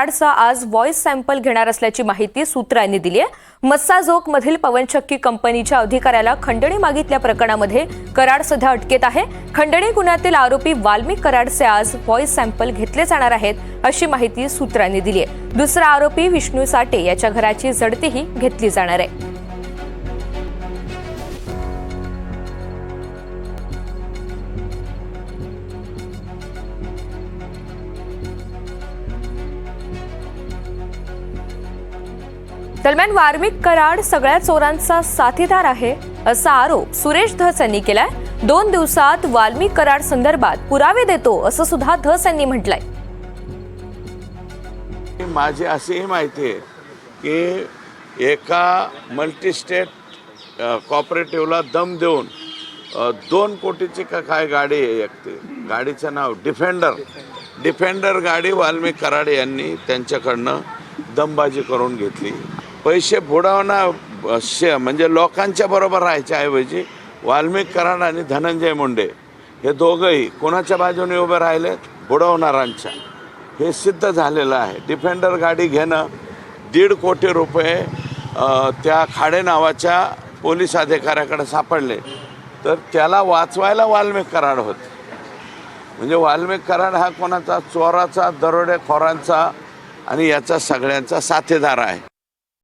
कराडचा आज voice sample घेणार असल्याची माहिती सूत्रांनी दिली आहे. मस्साजोग मधील पवनचक्की कंपनीच्या अधिकाऱ्याला खंडणी मागितल्या प्रकरणामध्ये कराड सध्या अटकेत आहे. खंडणी गुन्ह्यातील आरोपी वाल्मिक कराडचे आज व्हॉइस सॅम्पल घेतले जाणार आहेत अशी माहिती सूत्रांनी दिली आहे. दुसरा आरोपी विष्णू साठे याच्या घराची झडतीही घेतली जाणार आहे. दरम्यान वार्मिक कराड सगळ्या चोरांचा साथीदार आहे असा आरोप सुरेश धस यांनी केलाय. दोन दिवसात वाल्मिक कराड संदर्भात पुरावे देतो असं सुद्धा धस यांनी म्हटलंय. माझी अशीही माहिती आहे की एका मल्टीस्टेट कॉपरेटिव्हला दम देऊन दोन कोटीची का काय गाडी आहे एक ते. गाडीचं नाव डिफेंडर डिफेंडर गाडी वाल्मिक कराड यांनी त्यांच्याकडनं दमबाजी करून घेतली. पैसे बुडवणं शे म्हणजे लोकांच्या बरोबर राहायच्या ऐवजी वाल्मिक कराड आणि धनंजय मुंडे हे दोघंही कोणाच्या बाजूने उभे राहिलेत बुडवणाऱ्यांच्या. हे सिद्ध झालेलं आहे. डिफेंडर गाडी घेणं दीड कोटी रुपये त्या खाडे नावाच्या पोलीस अधिकाऱ्याकडे सापडले. तर त्याला वाचवायला वाल्मिक कराड होते. म्हणजे वाल्मिक कराड हा कोणाचा चोराचा दरोडेखोरांचा आणि याचा सगळ्यांचा साथीदार आहे.